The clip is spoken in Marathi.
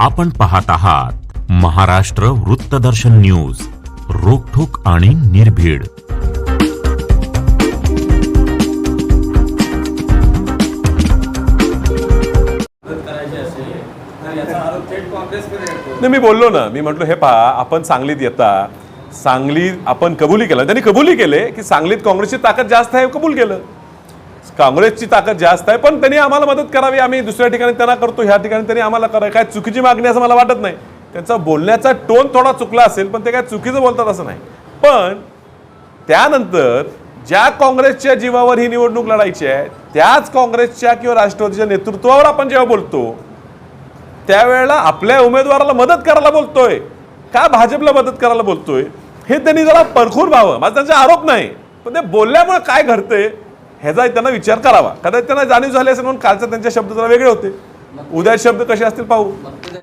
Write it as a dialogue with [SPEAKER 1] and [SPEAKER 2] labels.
[SPEAKER 1] आपण पाहत आहात महाराष्ट्र वृत्तदर्शन न्यूज रोखोक आणि निर्भीड.
[SPEAKER 2] नाही मी बोललो ना. मी म्हटलो हे पहा आपण सांगलीत येता. सांगली आपण कबुली केलं. त्यांनी कबुली केले की सांगलीत काँग्रेसची ताकद जास्त आहे कबूल केलं. काँग्रेसची ताकद जास्त आहे पण त्यांनी आम्हाला मदत करावी. आम्ही दुसऱ्या ठिकाणी त्यांना करतो ह्या ठिकाणी त्यांनी आम्हाला करावी. काय चुकीची मागणी असं मला वाटत नाही. त्यांचा बोलण्याचा टोन थोडा चुकला असेल पण ते काय चुकीचं बोलतात असं नाही. पण त्यानंतर ज्या काँग्रेसच्या जीवावर ही निवडणूक लढायची आहे त्याच काँग्रेसच्या किंवा राष्ट्रवादीच्या नेतृत्वावर आपण जेव्हा बोलतो त्यावेळेला आपल्या उमेदवाराला मदत करायला बोलतोय. का भाजपला मदत करायला बोलतोय? हे त्यांनी जरा परखूर व्हावं. माझा त्यांचा आरोप नाही पण ते बोलल्यामुळे काय घडतंय? ह्याचा त्यांना विचार करावा. कदाचित त्यांना जाणीव झाली असेल म्हणून कालचा त्यांचे शब्द जरा वेगळे होते. उद्या शब्द कसे असतील पाहू.